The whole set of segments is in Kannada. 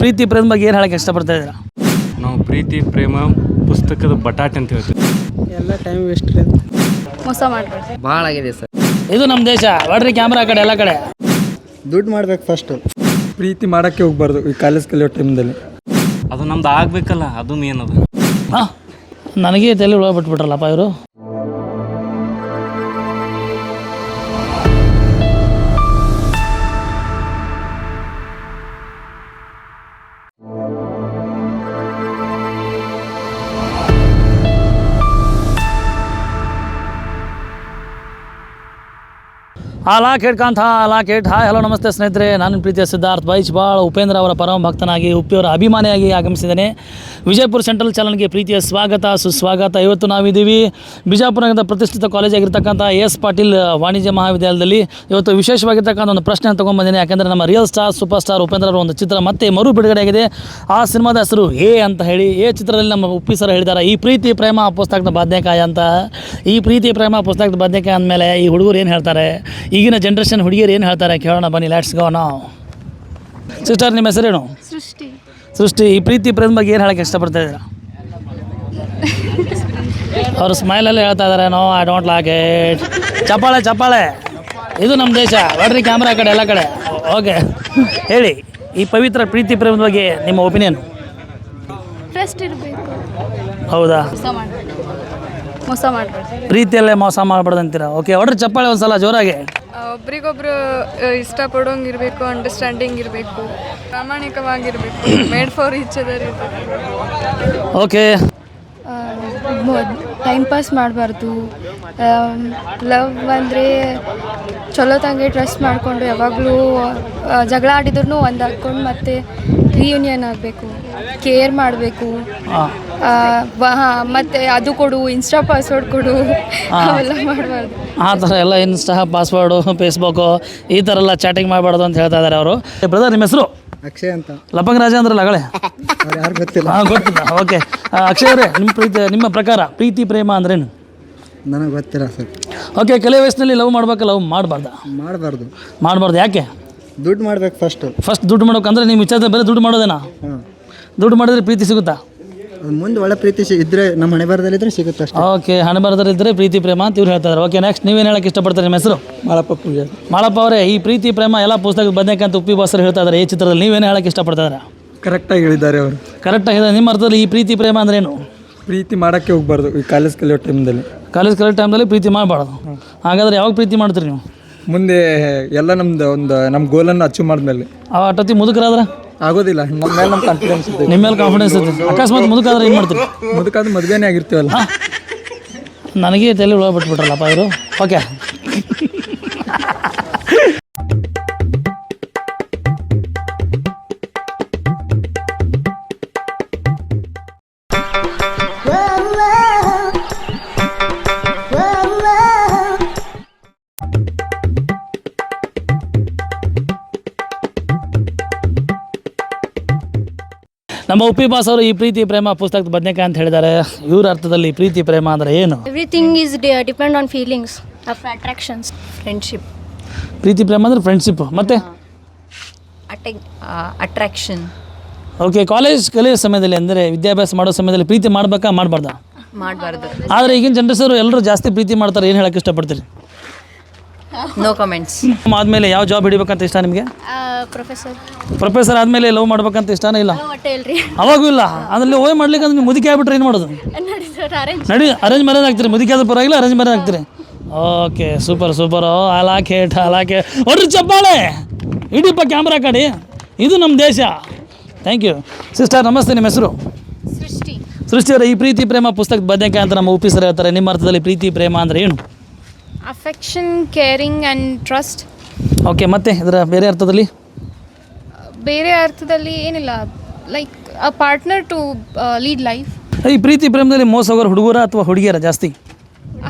ಪ್ರೀತಿ ಪ್ರೇಮ ಬಗ್ಗೆ ಏನು ಹೇಳಕ್ಕೆ ಇಷ್ಟಪಡ್ತಾ ಇದ್ದೀರಾ? ನಾವು ಪ್ರೀತಿ ಪ್ರೇಮ ಪುಸ್ತಕದ ಬಟಾಟೆ ಅಂತ ಹೇಳ್ತೀವಿ. ಎಲ್ಲ ಟೈಮ್ ವೇಸ್ಟ್ ರೀ ಮೋಸ ಮಾಡಬೇಡಿ ಭಾಳ ಆಗಿದೆ ಸರ್. ಇದು ನಮ್ಮ ದೇಶ ಬಡ್ರಿ ಕ್ಯಾಮ್ರಾ ಕಡೆ ಎಲ್ಲ ಕಡೆ. ದುಡ್ಡು ಮಾಡ್ಬೇಕು ಫಸ್ಟು ಪ್ರೀತಿ ಮಾಡೋಕ್ಕೆ ಹೋಗ್ಬಾರ್ದು ಈ ಕಾಲೇಜ್ ಕಲಿಯೋ ಟೈಮ್ದಲ್ಲಿ ಅದು ನಮ್ದು ಆಗ್ಬೇಕಲ್ಲ ಅದು ಮೇನ್ ಅದು. ಹಾಂ ನನಗೆ ತಲೆ ಒಳಗೆ ಬಿಟ್ಬಿಟ್ರಲ್ಲಪ್ಪ ಇವರು. ಅಲಾ ಕೇಟ್ಕಾಂತ ಅಲಾ ಕೇಟ್ ಹಾಯ್, ಹಲೋ, ನಮಸ್ತೆ ಸ್ನೇಹಿತರೆ. ನಾನು ಪ್ರೀತಿಯ ಸಿದ್ಧಾರ್ಥ್ ಬೈಚ್ ಭಾಳ ಉಪೇಂದ್ರ ಅವರ ಪರಮ ಭಕ್ತನಾಗಿ ಉಪ್ಪಿಯವರ ಅಭಿಮಾನಿಯಾಗಿ ಆಗಮಿಸಿದ್ದೇನೆ. ವಿಜಯಪುರ ಸೆಂಟ್ರಲ್ ಚಾನಲ್ಗೆ ಪ್ರೀತಿಯ ಸ್ವಾಗತ, ಸುಸ್ವಾಗತ. ಇವತ್ತು ನಾವಿದ್ದೀವಿ ಬಿಜಾಪುರ ಪ್ರತಿಷ್ಠಿತ ಕಾಲೇಜ್ ಆಗಿರ್ತಕ್ಕಂಥ ಎ ಎಸ್ ಪಾಟೀಲ್ ವಾಣಿಜ್ಯ ಮಹಾವಿದ್ಯಾಲಯದಲ್ಲಿ. ಇವತ್ತು ವಿಶೇಷವಾಗಿರ್ತಕ್ಕಂಥ ಒಂದು ಪ್ರಶ್ನೆ ತೊಗೊಂಡ್ಬಂದಿನಿ ಯಾಕೆಂದರೆ ನಮ್ಮ real star, super star Upendra ಅವರ ಒಂದು ಚಿತ್ರ ಮತ್ತೆ ಮರು ಬಿಡುಗಡೆಯಾಗಿದೆ. ಆ ಸಿನಿಮಾದ ಹೆಸರು ಎ ಅಂತ ಹೇಳಿ ಎ ಚಿತ್ರದಲ್ಲಿ ನಮ್ಮ ಉಪ್ಪಿ ಸರ್ ಹೇಳಿದ್ದಾರೆ. ಈ ಪ್ರೀತಿ, ಪ್ರೇಮ ಪುಸ್ತಕದ ಬಾಧ್ಯಕಾಯ ಅಂತ. ಈ ಪ್ರೀತಿ, ಪ್ರೇಮ ಪುಸ್ತಕದ ಬಾಧ್ಯಕಾಯ ಅಂದಮೇಲೆ ಈ ಹುಡುಗರು ಏನು ಹೇಳ್ತಾರೆ? ಈಗಿನ ಜನ್ರೇಷನ್ ಹುಡುಗಿಯರು ಏನು ಹೇಳ್ತಾರೆ ಕೇಳೋಣ ಬನ್ನಿ ಲೆಟ್ಸ್ ಗೋ ನಾವು ಸಿಸ್ಟರ್ ನಿಮ್ಮ ಹೆಸರೇನು? ಸೃಷ್ಟಿ. ಸೃಷ್ಟಿ ಈ ಪ್ರೀತಿ ಪ್ರೇಮ ಬಗ್ಗೆ ಏನು ಹೇಳಕ್ಕೆ ಇಷ್ಟಪಡ್ತಾ ಇದ್ದೀರಾ? ಅವರು ಸ್ಮೈಲಲ್ಲಿ ಹೇಳ್ತಾ ಇದ್ದಾರೆ no I don't like it ಚಪ್ಪಾಳೆ ಚಪ್ಪಾಳೆ. ಇದು ನಮ್ಮ ದೇಶ. ನೋಡ್ರಿ ಕ್ಯಾಮ್ರಾ ಕಡೆ ಎಲ್ಲ ಕಡೆ. ಓಕೆ ಹೇಳಿ ಈ ಪವಿತ್ರ ಪ್ರೀತಿ ಪ್ರೇಮದ ಬಗ್ಗೆ ನಿಮ್ಮ ಒಪಿನಿಯನ್ ಇರಬೇಕು. ಹೌದಾ? ಮೋಸ ಮಾಡಬೇಡಿ. ಮೋಸ ಮಾಡಬೇಡಿ. ಪ್ರೀತಿಯಲ್ಲೇ ಮೋಸ ಮಾಡಬಾರ್ದು ಅಂತೀರಾ? ಓಕೆ ಹೊಡ್ರಿ ಚಪ್ಪಾಳೆ ಒಂದು ಸಲ ಜೋರಾಗಿ. ಒಬ್ರಿಗೊಬ್ರು ಇಷ್ಟಪಡೋಂಗಿರ್ಬೇಕು ಅಂಡರ್ಸ್ಟ್ಯಾಂಡಿಂಗ್ ಇರಬೇಕು ಪ್ರಾಮಾಣಿಕವಾಗಿರ್ಬೇಕು ಮೇಡ್ ಫಾರ್ ಈಚ್ ಅದರ್ ಇರಬೇಕು. ಓಕೆ ಟೈಮ್ ಪಾಸ್ ಮಾಡಬಾರ್ದು. ಲವ್ ಅಂದರೆ ಚಲೋ ತಂಗೆ ಟ್ರಸ್ಟ್ ಮಾಡಿಕೊಂಡು ಯಾವಾಗಲೂ ಜಗಳ ಆಡಿದ್ರು ಒಂದು ಹಾಕ್ಕೊಂಡು ಮತ್ತೆ ರಿಯೂನಿಯನ್ ಆಗಬೇಕು ಕೇರ್ ಮಾಡಬೇಕು. ಮತ್ತು ಅದು ಕೊಡು ಇನ್ಸ್ಟಾ ಪಾಸ್ವರ್ಡ್ ಕೊಡು ಅವೆಲ್ಲ ಮಾಡಬಾರ್ದು. ಆ ಥರ ಎಲ್ಲ ಇನ್ಸ್ಟಾ ಪಾಸ್ವರ್ಡು ಫೇಸ್ಬುಕ್ಕು ಈ ಥರ ಎಲ್ಲ ಚಾಟಿಂಗ್ ಮಾಡಬಾರ್ದು ಅಂತ ಹೇಳ್ತಾ ಇದ್ದಾರೆ ಅವರು. ಬ್ರದರ್ ನಿಮ್ಮ ಹೆಸರು? ಅಕ್ಷಯ್ ಅಂತ. ಲಪಂಗ ರಾಜ ಅಂದ್ರೆ ಲಗಳೆ ಅವ್ರು ಯಾರು ಗೊತ್ತಿಲ್ಲ. ಹಾಂ ಗೊತ್ತಿಲ್ಲ. ಓಕೆ ಅಕ್ಷಯ್ ಅವರೇ ನಿಮ್ಮ ಪ್ರೀತಿ ನಿಮ್ಮ ಪ್ರಕಾರ ಪ್ರೀತಿ ಪ್ರೇಮ ಅಂದ್ರೇನು? ನನಗೆ ಗೊತ್ತಿಲ್ಲ ಸರ್. ಓಕೆ ಕೆಲ ವಯಸ್ಸಿನಲ್ಲಿ ಲವ್ ಮಾಡ್ಬೇಕು ಲವ್ ಮಾಡಬಾರ್ದ? ಮಾಡಬಾರ್ದು. ಮಾಡಬಾರ್ದು ಯಾಕೆ? ದುಡ್ಡು ಮಾಡ್ಬೇಕು ಫಸ್ಟು ಫಸ್ಟ್ ದುಡ್ಡು ಮಾಡ್ಬೇಕಂದ್ರೆ ನಿಮ್ಮ ವಿಚಾರದ ಬರೀ ದುಡ್ಡು ಮಾಡೋದೇನಾ? ಹಾಂ. ದುಡ್ಡು ಮಾಡಿದ್ರೆ ಪ್ರೀತಿ ಸಿಗುತ್ತಾ? ಮುಂದೆ ಒಳ್ಳೆ ಪ್ರೀತಿ ಸಿ ಇದ್ರೆ ನಮ್ಮ ಹಣೆ ಬರದಲ್ಲಿದ್ರೆ ಸಿಗುತ್ತೆ ಅಷ್ಟೇ. ಓಕೆ ಹಣೆ ಇದ್ರೆ ಪ್ರೀತಿ ಪ್ರೇಮ ಅಂತ ಇವ್ರು ಹೇಳ್ತಾ ಇದ್ದಾರೆ ಓಕೆ ನೆಕ್ಸ್ಟ್ ನೀವೇನು ಹೇಳಕ್ಕೆ ಇಷ್ಟಪಡ್ತಾರೆ ನಿಮ್ಮ ಹೆಸರು? ಮಾಳಪ್ಪ ಪೂಜೆ ಮಾಳಪ್ಪ ಅವರೇ ಈ ಪ್ರೀತಿ ಪ್ರೇಮ ಎಲ್ಲ ಪುಸ್ತಕದ ಬದನೆಕಂತ ಉಪ್ಪಿ ಬಾಸರು ಹೇಳ್ತಾ ಇದ್ದಾರೆ ಈ ಚಿತ್ರದಲ್ಲಿ ನೀವೇನು ಹೇಳಕ್ಕೆ ಇಷ್ಟಪಡ್ತಾ ಇದ್ದಾರೆ? ಕರೆಕ್ಟಾಗಿ ಹೇಳಿದ್ದಾರೆ ಅವರು. ಕರೆಕ್ಟಾಗಿ ನಿಮ್ಮ ಅರ್ಥದಲ್ಲಿ ಈ ಪ್ರೀತಿ ಪ್ರೇಮ ಅಂದ್ರೇನು ಪ್ರೀತಿ ಮಾಡೋಕ್ಕೆ ಹೋಗ್ಬಾರ್ದು ಈ ಕಾಲೇಜ್ ಕಲಿಯೋ ಟೈಮ್ದಲ್ಲಿ ಕಾಲೇಜ್ ಕಲಿಯೋ ಟೈಮ್ದಲ್ಲಿ ಪ್ರೀತಿ ಮಾಡಬಾರ್ದು. ಹಾಗಾದ್ರೆ ಯಾವಾಗ ಪ್ರೀತಿ ಮಾಡ್ತೀರಿ ನೀವು? ಮುಂದೆ ಎಲ್ಲ ನಮ್ದು ಒಂದು ನಮ್ಮ ಗೋಲನ್ನು ಅಚೀವ್ ಮಾಡಿದ್ಮೇಲೆ. ಆ ಅಟತಿ ಮುದುಕರಾದ್ರೆ? ಆಗೋದಿಲ್ಲ ನಮ್ಮ ಮೇಲೆ ನಮ್ಮ ಕಾನ್ಫಿಡೆನ್ಸ್ ಇದೆ ನಿಮ್ಮ ಮೇಲೆ ಕಾನ್ಫಿಡೆನ್ಸ್ ಇದೆ ಅಕಸ್ಮಾತ್ ಮುದುಕಾದ್ರೆ ಏನು ಮಾಡ್ತೀರಿ? ಮುದುಕಾದ ಮದುವೆನೇ ಆಗಿರ್ತೀವಲ್ಲ. ನನಗೆ ತಲೆ ಒಳಗೆ ಬಿಟ್ಬಿಟ್ರಲ್ಲಪ್ಪ ಇವರು. ಓಕೆ ನಮ್ಮ ಉಪ್ಪಿ ಬಾಸ್ ಅವರು ಈ ಪ್ರೀತಿ ಪ್ರೇಮ ಪುಸ್ತಕದ ಬದನೇಕಾಯಿ ಅಂತ ಹೇಳಿದ್ದಾರೆ. ಇವ್ರ ಅರ್ಥದಲ್ಲಿ ಪ್ರೀತಿ ಪ್ರೇಮ ಅಂದ್ರೆ ಏನು? Everything is depend on feelings of attractions friendship ಪ್ರೀತಿ ಪ್ರೇಮ ಅಂದ್ರೆ ಫ್ರೆಂಡ್ಶಿಪ್ ಮತ್ತೆ? ಅಟ್ರಾಕ್ಷನ್ ಓಕೆ ಕಾಲೇಜ್ ಕಲಿಯೋ ಸಮಯದಲ್ಲಿ ಅಂದರೆ ವಿದ್ಯಾಭ್ಯಾಸ ಮಾಡೋ ಸಮಯದಲ್ಲಿ ಪ್ರೀತಿ ಮಾಡಬೇಕಾ ಮಾಡಬಾರ್ದಾ? ಮಾಡಬಾರ್ದು. ಆದರೆ ಈಗಿನ ಜನರೇಸರು ಎಲ್ಲರೂ ಜಾಸ್ತಿ ಪ್ರೀತಿ ಮಾಡ್ತಾರೆ. ಏನು ಹೇಳಕ್ಕೆ ಇಷ್ಟಪಡ್ತೀರಿ? ನೋ ಕಮೆಂಟ್ಸ್ ಆದ್ಮೇಲೆ ಯಾವ ಜಾಬ್ ಹಿಡಿಬೇಕಂತ ಇಷ್ಟ ನಿಮಗೆ? ಪ್ರೊಫೆಸರ್ ಪ್ರೊಫೆಸರ್ ಆದಮೇಲೆ ಲವ್ ಮಾಡ್ಬೇಕಂತ ಇಷ್ಟನೇ ಇಲ್ಲ? ಹೊಟ್ಟೆ ಇಲ್ರಿ. ಅವಾಗೂ ಇಲ್ಲ. ಅದ್ರಲ್ಲಿ ಓಯ್ ಮಾಡ್ಲಿಕ್ಕೆ ಅಂದ್ರೆ ಮುದುಕಿ ಆಗ್ಬಿಟ್ರೆ ಏನು ಮಾಡೋದು? ನಡಿ ಸರ್ ಅರೇಂಜ್ ನಡಿ ಅರೇಂಜ್ ಮ್ಯಾರೇಜ್ ಆಗ್ತೀರಿ. ಮುದುಕಿ ಆದ್ರೂ ಪರವಾಗಿಲ್ಲ ಅರೇಂಜ್ ಮ್ಯಾರೇಜ್ ಆಗ್ತೀರಿ. ಓಕೆ ಸೂಪರ್ ಸೂಪರ್ ಅಲಾಕೆ ಅಲಾಕೆ ಹೊಡ್ರಿ ಚಪ್ಪಾಳೆ! ಇಡೀಪ ಕ್ಯಾಮ್ರಾ ಕಡಿ. ಇದು ನಮ್ಮ ದೇಶ. ಥ್ಯಾಂಕ್ ಯು ಸಿಸ್ಟರ್ ನಮಸ್ತೆ ನಿಮ್ಮ ಹೆಸರು? ಸೃಷ್ಟಿ. ಸೃಷ್ಟಿಯವರ ಈ ಪ್ರೀತಿ ಪ್ರೇಮ ಪುಸ್ತಕದ ಬದನೆಕಾಯಿ ಅಂತ ನಮ್ಮ ಉಪಿಸರ್ ಹೇಳ್ತಾರೆ. ನಿಮ್ಮ ಅರ್ಥದಲ್ಲಿ ಪ್ರೀತಿ ಪ್ರೇಮ ಅಂದರೆ ಏನು? Affection caring and trust okay ಮತ್ತೆ ಇದರ ಬೇರೆ ಅರ್ಥದಲ್ಲಿ? ಬೇರೆ ಅರ್ಥದಲ್ಲಿ ಏನಿಲ್ಲ. Like a partner to lead life ಈ ಪ್ರೀತಿ ಪ್ರೇಮದಲ್ಲಿ ಮೋಸ ಹೋಗೋರು ಹುಡುಗರ ಅಥವಾ ಹುಡುಗಿಯರ ಜಾಸ್ತಿ?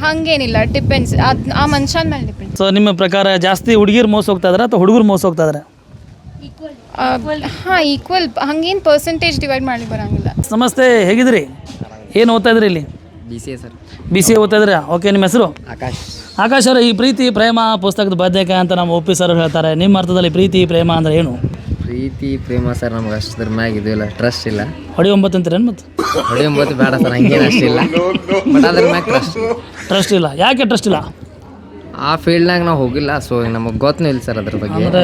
ಹಾಗೇನಿಲ್ಲ ಡಿಪೆಂಡ್ಸ್ ಅದು ಆ ಮನುಷ್ಯನ ಮೇಲೆ ಡಿಪೆಂಡ್ಸ್ ಸೊ ನಿಮ್ಮ ಪ್ರಕಾರ ಜಾಸ್ತಿ ಹುಡುಗಿರು ಮೋಸ ಹೋಗ್ತಾ ಇದಾರೆ ಅಥವಾ ಹುಡುಗರು ಮೋಸ ಹೋಗ್ತಾ ಇದಾರೆ? ಹಾಂ ಈಕ್ವಲ್ ಹಂಗೇನು ಪರ್ಸೆಂಟೇಜ್ ಡಿವೈಡ್ ಮಾಡಿ ಬರೋಂಗಿಲ್ಲ. ನಮಸ್ತೆ ಹೇಗಿದ್ರಿ ಏನು ಓದ್ತಾ ಇದ್ರಿ ಇಲ್ಲಿ? B C A sir B C A ಓದ್ತಾ ಇದ್ದೀರಾ? ಓಕೆ ನಿಮ್ಮ ಹೆಸರು? ಆಕಾಶ್. ಆಕಾಶ್ ಅವರು ಈ ಪ್ರೀತಿ ಪ್ರೇಮ ಪುಸ್ತಕದ ಬದನೆಕಾಯಿ ಅಂತ ನಮ್ಮ ಒಪ್ಪಿ ಸರ್ ಹೇಳ್ತಾರೆ. ನಿಮ್ಮ ಅರ್ಥದಲ್ಲಿ ಪ್ರೀತಿ ಪ್ರೇಮ ಅಂದ್ರೆ ಏನು? ಪ್ರೀತಿ ಪ್ರೇಮ ಸರ್ ನಮ್ಗೆ ಅಷ್ಟರ ಮ್ಯಾಗ ಇದು ಇಲ್ಲ ಟ್ರಸ್ಟ್ ಇಲ್ಲ. ಹೊಡಿ ಒಂಬತ್ತು ಅಂತೀರೇನು ಮತ್ತು? ಹೊಡಿ ಒಂಬತ್ತು ಬೇಡ ಸರ್ ಹಂಗೇನು ಅಷ್ಟಿಲ್ಲ ಬಟ್ ಅದ್ರ ಮ್ಯಾಗ ಟ್ರಸ್ಟ್ ಟ್ರಸ್ಟ್ ಇಲ್ಲ. ಯಾಕೆ ಟ್ರಸ್ಟ್ ಇಲ್ಲ? ಆ ಫೀಲ್ಡ್ನಾಗ ನಾವು ಹೋಗಿಲ್ಲ ಸೊ ನಮಗೆ ಗೊತ್ತೂ ಇಲ್ಲ ಸರ್ ಅದ್ರ ಬಗ್ಗೆ. ಅಂದರೆ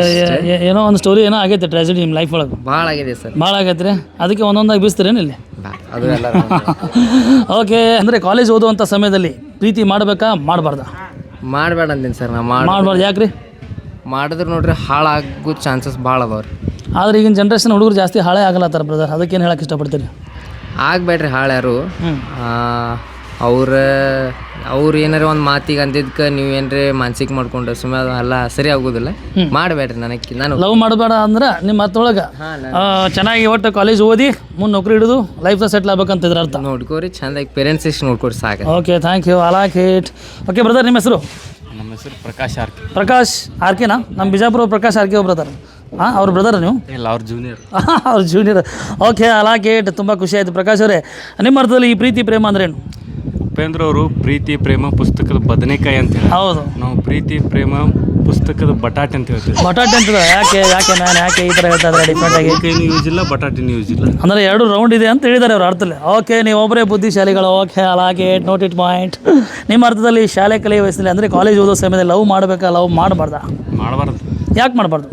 ಏನೋ ಒಂದು ಸ್ಟೋರಿ ಏನೋ ಆಗೈತೆ ಟ್ರಾಜಿಡಿ ನಿಮ್ಮ ಲೈಫ್ ಒಳಗೆ. ಭಾಳ ಆಗಿದೆ ಸರ್. ಭಾಳ ಆಗೈತ್ರಿ. ಅದಕ್ಕೆ ಒಂದೊಂದಾಗಿ ಬೀಸ್ತೀರೇನು ಇಲ್ಲಿ? ಬಾ- ಅದು ಎಲ್ಲ ಓಕೆ ಅಂದರೆ ಕಾಲೇಜ್ ಓದುವಂಥ ಸಮಯದಲ್ಲಿ ಪ್ರೀತಿ ಮಾಡಬೇಕಾ ಮಾಡಬಾರ್ದಾ? ಮಾಡಬೇಡ ಅಂತೀನಿ ಸರ್ ನಾ ಮಾಡಿ ಮಾಡಬಾರ್ದು ಯಾಕೆ ರೀ ಮಾಡಿದ್ರೆ ನೋಡ್ರಿ ಹಾಳಾಗೋ ಚಾನ್ಸಸ್ ಭಾಳ ಅದಾವ್ರಿ. ಆದ್ರೆ ಈಗಿನ ಜನ್ರೇಷನ್ ಹುಡುಗರು ಜಾಸ್ತಿ ಹಾಳೇ ಆಗಲತ್ತಾರ ಬ್ರದರ್ ಅದಕ್ಕೇನು ಹೇಳಕ್ಕೆ ಇಷ್ಟಪಡ್ತೀರಿ? ಆಗಬೇಡ್ರಿ ಹಾಳ್ಯಾರು. ಅವ್ರ ಅವ್ರು ಏನಾರ ಒಂದು ಮಾತಿಗೆ ಅಂದಿದ್ಕ ನೀವು ಏನ್ರಿ ಮಾನಸಿಕ ಮಾಡ್ಕೊಂಡ್ರೆ? ಸುಮ್ಮನೆ ಅದು ಎಲ್ಲ ಸರಿ ಆಗೋದಿಲ್ಲ. ಮಾಡಬೇಡ್ರಿ ನನಗೆ ನಾನು. ಲವ್ ಮಾಡಬೇಡ ಅಂದ್ರೆ ನಿಮ್ಮ ಹತ್ತೊಳಗೆ ಚೆನ್ನಾಗಿ ಒಟ್ಟು ಕಾಲೇಜ್ ಓದಿ ಮುಂದೆ ನೌಕರಿ ಹಿಡಿದು ಲೈಫ್ ಸೆಟ್ಲ್ ಆಗ್ಬೇಕಂತ ಇದ್ರ ಅರ್ಥ. ನೋಡ್ಕೋರಿ ಚಂದಾಗಿ ಪೇರೆಂಟ್ಸ್ ಎಷ್ಟು ನೋಡ್ಕೊರಿ ಸಾಕು. ಓಕೆ ಥ್ಯಾಂಕ್ ಯು ಅಲಾಕ್ ಹಿಟ್ ಓಕೆ ಬ್ರದರ್ ನಿಮ್ಮ ಹೆಸರು? ನಮ್ಮ ಹೆಸರು ಪ್ರಕಾಶ್ ಆರ್ಕೆ. ಪ್ರಕಾಶ್ ಆರ್ಕೆನಾ? ನಮ್ಮ ಬಿಜಾಪುರ ಪ್ರಕಾಶ್ ಆರ್ಕೆ ಬ್ರದರ್ ಹಾಂ ಅವ್ರ ಬ್ರದರ್ ನೀವು? ಇಲ್ಲ ಅವ್ರ ಜೂನಿಯರ್ ಅವ್ರ ಜೂನಿಯರ್ ಓಕೆ ಅಲಾಕ್ ಹಿಟ್ ತುಂಬ ಖುಷಿ ಆಯಿತು ಪ್ರಕಾಶ್ ಅವರೇ. ನಿಮ್ಮ ಅರ್ಥದಲ್ಲಿ ಈ ಪ್ರೀತಿ ಪ್ರೇಮ ಅಂದ್ರೇನು? ಉಪೇಂದ್ರ ಅವರು ಪ್ರೀತಿ ಪ್ರೇಮ ಪುಸ್ತಕದ ಬದನೆಕಾಯಿ ಅಂತ ಹೇಳಿ. ಹೌದು. ನಾವು ಪ್ರೀತಿ ಪ್ರೇಮ ಪುಸ್ತಕದ ಬಟಾಟೆ ಅಂತ ಹೇಳ್ತೀವಿ. ಬಟಾಟೆ ಅಂತ ಯಾಕೆ ಯಾಕೆ ನಾನು ಯಾಕೆ ಈ ಥರ ಹೇಳ್ತಾ ಇದ್ದಾರೆ? ಡಿಫ್ರೆಂಟ್ ಆಗಿ. ಕೈನು ಯೂಸ್ ಇಲ್ಲ ಬಟಾಟಿನ ಯೂಸ್ ಇಲ್ಲ? ಅಂದರೆ ಎರಡು ರೌಂಡ್ ಇದೆ ಅಂತ ಹೇಳಿದ್ದಾರೆ ಅವ್ರ ಅರ್ಥದಲ್ಲಿ. ಓಕೆ ನೀವು ಒಬ್ಬರೇ ಬುದ್ಧಿಶಾಲಿಗಳು. ಓಕೆ ಅಲಾಗೆ ನೋಟ್ ಇಟ್ ಪಾಯಿಂಟ್ ನಿಮ್ಮ ಅರ್ಥದಲ್ಲಿ ಶಾಲೆ ಕಲಿಯ ವಯಸ್ಸಿನಲ್ಲಿ ಅಂದರೆ ಕಾಲೇಜ್ ಓದೋ ಸಮಯದಲ್ಲಿ ಲವ್ ಮಾಡಬೇಕಾ ಲವ್ ಮಾಡಬಾರ್ದಾ? ಮಾಡಬಾರ್ದು. ಯಾಕೆ ಮಾಡಬಾರ್ದು?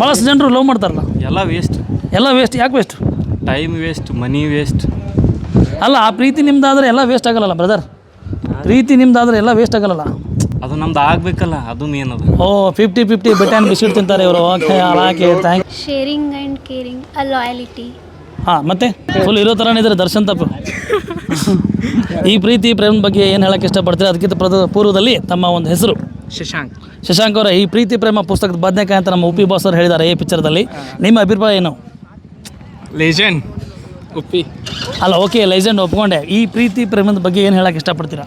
ಭಾಳಷ್ಟು ಜನರು ಲವ್ ಮಾಡ್ತಾರಲ್ಲ. ಎಲ್ಲ ವೇಸ್ಟ್ ಎಲ್ಲ ವೇಸ್ಟ್ ಯಾಕೆ waste time waste money waste ಅಲ್ಲ ಆ ಪ್ರೀತಿ ನಿಮ್ದಾದ್ರೆ ಎಲ್ಲ ವೇಸ್ಟ್ ಆಗಲ್ಲ ಬ್ರದರ್ ಪ್ರೀತಿ ನಿಮ್ದಾದ್ರೆ ಎಲ್ಲ ವೇಸ್ಟ್ ಆಗಲ್ಲ ಅದು ನಮ್ದು ಆಗ್ಬೇಕಲ್ಲ ಅದು ಮೇನ್ ಅದು. ಓ ಫಿಫ್ಟಿ ಫಿಫ್ಟಿ ಬೆಟ್ಟಾನ್ ಬಿಸ್ಕಿಟ್ ತಿಂತಾರೆ ಇವರು. Okay okay thank sharing and caring uh loyalty ಹಾಂ ಮತ್ತೆ? ಫುಲ್ ಇರೋ ಥರನೇ ಇದ್ದಾರೆ ದರ್ಶನ್ ತಪ್ಪು. ಈ ಪ್ರೀತಿ ಪ್ರೇಮ ಬಗ್ಗೆ ಏನು ಹೇಳಕ್ಕೆ ಇಷ್ಟಪಡ್ತೀರಾ? ಅದಕ್ಕಿಂತ ಪ್ರದ ಪೂರ್ವದಲ್ಲಿ ತಮ್ಮ ಒಂದು ಹೆಸರು. ಶಶಾಂಕ್. ಶಶಾಂಕ್ ಅವರ ಈ ಪ್ರೀತಿ ಪ್ರೇಮ ಪುಸ್ತಕದ ಬದನೆಕಾಯಿ ಅಂತ ನಮ್ಮ ಉಪಿ ಬಾಸ್ ಅವರು ಹೇಳಿದ್ದಾರೆ ಈ ಪಿಕ್ಚರ್ದಲ್ಲಿ ನಿಮ್ಮ ಅಭಿಪ್ರಾಯ ಏನು? ಲೇಜೆಂಡ್ ಉಪ್ಪಿ ಅಲ್ಲ ಓಕೆ ಲೈಸೆಂಡ್ ಒಪ್ಕೊಂಡೆ. ಈ ಪ್ರೀತಿ ಪ್ರೇಮದ ಬಗ್ಗೆ ಏನು ಹೇಳಕ್ಕೆ ಇಷ್ಟಪಡ್ತೀರಾ?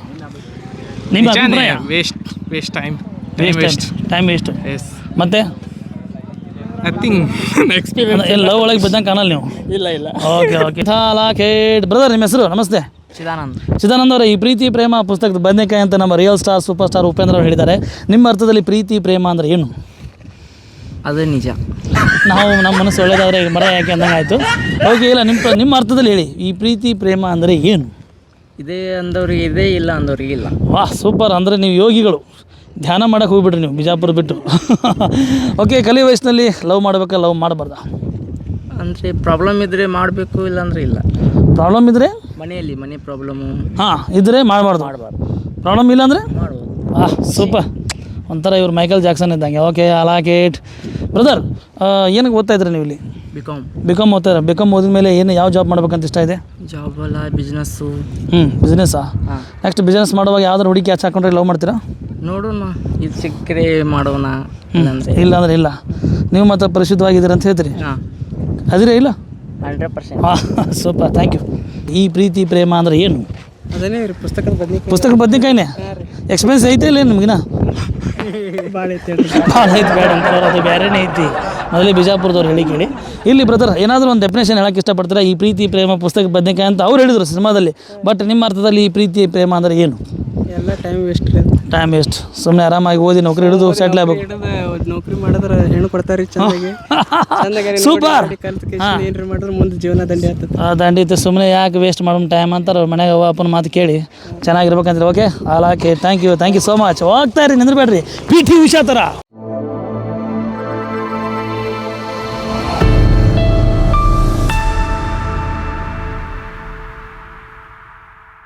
ನಿಮ್ಮ ಅಭಿಪ್ರಾಯ? Waste waste time waste time waste yes ಮತ್ತೆ? ನಥಿಂಗ್ ಎಕ್ಸ್ಪೀರಿಯನ್ಸ್ ಏನು ಲವ್ ಒಳಗೆ ಬಿದ್ದಂಗೆ ಕಾಣಲ್ಲ ನೀವು? ಇಲ್ಲ ಇಲ್ಲ. Okay okay Kate. ಬ್ರದರ್ ನಿಮ್ಮ ಹೆಸರು? ನಮಸ್ತೆ. ಚಿದಾನಂದ್. ಚಿದಾನಂದ ಅವರ ಈ ಪ್ರೀತಿ ಪ್ರೇಮ ಪುಸ್ತಕದ ಬದನೆಕಾಯಿ ಅಂತ ನಮ್ಮ real star super star Upendra ಅವರು ಹೇಳಿದ್ದಾರೆ. ನಿಮ್ಮ ಅರ್ಥದಲ್ಲಿ ಪ್ರೀತಿ ಪ್ರೇಮ ಅಂದ್ರೆ ಏನು? ಅದು ನಿಜ. ನಾವು ನಮ್ಮ ಮನಸ್ಸು ಒಳ್ಳೇದಾದ್ರೆ ಮರ ಯಾಕೆ ಅಂದಂಗೆ ಆಯಿತು. ಓಕೆ ಇಲ್ಲ ನಿಮ್ಮ ನಿಮ್ಮ ಅರ್ಥದಲ್ಲಿ ಹೇಳಿ. ಈ ಪ್ರೀತಿ ಪ್ರೇಮ ಅಂದರೆ ಏನು? ಇದೇ ಅಂದವ್ರಿಗೆ ಇದೇ ಇಲ್ಲ ಅಂದವ್ರಿಗೆ ಇಲ್ಲ. ವಾಹ್ ಸೂಪರ್. ಅಂದರೆ ನೀವು ಯೋಗಿಗಳು. ಧ್ಯಾನ ಮಾಡಕ್ಕೆ ಹೋಗ್ಬಿಡ್ರಿ ನೀವು ಬಿಜಾಪುರ ಬಿಟ್ಟು. ಓಕೆ ಕಲಿ ವಯಸ್ಸಿನಲ್ಲಿ ಲವ್ ಮಾಡಬೇಕಾ ಲವ್ ಮಾಡಬಾರ್ದ? ಅಂದರೆ ಪ್ರಾಬ್ಲಮ್ ಇದ್ದರೆ ಮಾಡಬೇಕು ಇಲ್ಲಾಂದ್ರೆ ಇಲ್ಲ. ಪ್ರಾಬ್ಲಮ್ ಇದ್ದರೆ ಮನೆಯಲ್ಲಿ ಮನೆ ಪ್ರಾಬ್ಲಮ್. ಹಾಂ ಇದ್ದರೆ ಮಾಡಬಾರ್ದು. ಮಾಡಬಾರ್ದು. ಪ್ರಾಬ್ಲಮ್ ಇಲ್ಲ ಅಂದರೆ ಮಾಡ್ಬೋದು. ವಾಹ್ ಸೂಪರ್. ಒಂಥರ ಇವ್ರು ಮೈಕಲ್ ಜಾಕ್ಸನ್ ಇದ್ದಂಗೆ. ಓಕೆ ಅಲಾಕೇಟ್ ಬ್ರದರ್ ಏನಕ್ಕೆ ಓದ್ತಾ ಇದ್ರಿ ನೀವು ಇಲ್ಲಿ? ಬಿ ಕಾಮ್ ಬಿ ಕಾಮ್ ಓದ್ತಾರೆ ಬಿ ಕಾಮ್ ಓದಿದ ಮೇಲೆ ಏನು ಯಾವ ಜಾಬ್ ಮಾಡ್ಬೇಕಂತ ಇಷ್ಟ ಇದೆ? ಜಾಬ್ ಅಲ್ಲ ಬಿಸ್ನೆಸ್ಸು ಹ್ಞೂ ಬಿಸ್ನೆಸ್ಸಾ ಹಾಂ. ನೆಕ್ಸ್ಟ್ ಬಿಸ್ನೆಸ್ ಮಾಡುವಾಗ ಯಾವ್ದಾರು ಹುಡುಗಿ ಹಚ್ಚ ಹಾಕೊಂಡ್ರೆ ಲವ್ ಮಾಡ್ತೀರಾ? ನೋಡೋಣ ಇದು ಸಿಕ್ಕರೆ ಮಾಡೋಣ ಹ್ಞೂ ಇಲ್ಲ. ಅಂದ್ರೆ ಇಲ್ಲ. ನೀವು ಮತ್ತೆ ಪರಿಶುದ್ಧವಾಗಿದ್ದೀರ ಅಂತ ಹೇಳ್ತೀರಿ? ಹಾಂ. ಅದಿರೇ ಇಲ್ಲ? ಹಂಡ್ರೆಡ್ ಪರ್ಸೆಂಟ್ ಹಾಂ ಸೂಪರ್ ಥ್ಯಾಂಕ್ ಯು ಈ ಪ್ರೀತಿ ಪ್ರೇಮ ಅಂದ್ರೆ ಏನು? ಅದೇ ರೀ ಪುಸ್ತಕದ ಬದನೆ ಪುಸ್ತಕ ಬದನೆಕಾಯಿನೇ? ಎಕ್ಸ್ಪೀರಿಯನ್ಸ್ ಐತೆ ಇಲ್ಲ ನಿಮಗಿನ ಭಾಳ ಐತಿ ಭಾಳ ಐತೆ ಬೇಡ ಅಂತ ಅದು ಬೇರೆನೇ ಐತಿ. ಮೊದಲೇ ಬಿಜಾಪುರದವ್ರು ಹೇಳಿ ಕೇಳಿ. ಇಲ್ಲಿ ಬ್ರದರ್ ಏನಾದರೂ ಒಂದು ಡೆಫಿನೇಷನ್ ಹೇಳಕ್ಕೆ ಇಷ್ಟಪಡ್ತೀರಾ? ಈ ಪ್ರೀತಿ ಪ್ರೇಮ ಪುಸ್ತಕ ಬದನೆಕಾಯಿ ಅಂತ ಅವ್ರು ಹೇಳಿದರು ಸಿನಿಮಾದಲ್ಲಿ. ಬಟ್ ನಿಮ್ಮ ಅರ್ಥದಲ್ಲಿ ಈ ಪ್ರೀತಿ ಪ್ರೇಮ ಅಂದರೆ ಏನು? ಎಲ್ಲ ಟೈಮ್ ವೇಸ್ಟ್ ರೀ ಟೈಮ್ ವೇಸ್ಟ್ ಸುಮ್ಮನೆ ಆರಾಮಾಗಿ ಓದಿ ನೌಕರಿ ಹಿಡಿದು ಸೆಟ್ಲ್ ಆಗ್ಬೇಕು. ನೌಕರಿ ಮಾಡಿದ್ರೆ ಹೆಣ್ಣು ಕೊಡ್ತಾರೆ ಚೆನ್ನಾಗಿ ಸೂಪರ್ ಏನ್ರಿ ಮಾಡಿದ್ರೆ ಮುಂದೆ ಜೀವನ ದಂಡಿ ಆಗ್ತದೆ ದಂಡಿ ಇತ್ತು. ಸುಮ್ಮನೆ ಯಾಕೆ ವೇಸ್ಟ್ ಮಾಡೋಣ ಟೈಮ್ ಅಂತಾರೆ ಅವ್ರ ಮನೆಗೆ ಅಪ್ಪನ ಮಾತು ಕೇಳಿ. ಚೆನ್ನಾಗಿರ್ಬೇಕಂದ್ರೆ okay ಆಲಾಕೆ thank you thank you so much ಹೋಗ್ತಾ ಇರಿ ನಿಂದ್ರಬೇಡ್ರಿ. ಪಿ ಟಿ ಉಷಾ ಥರ.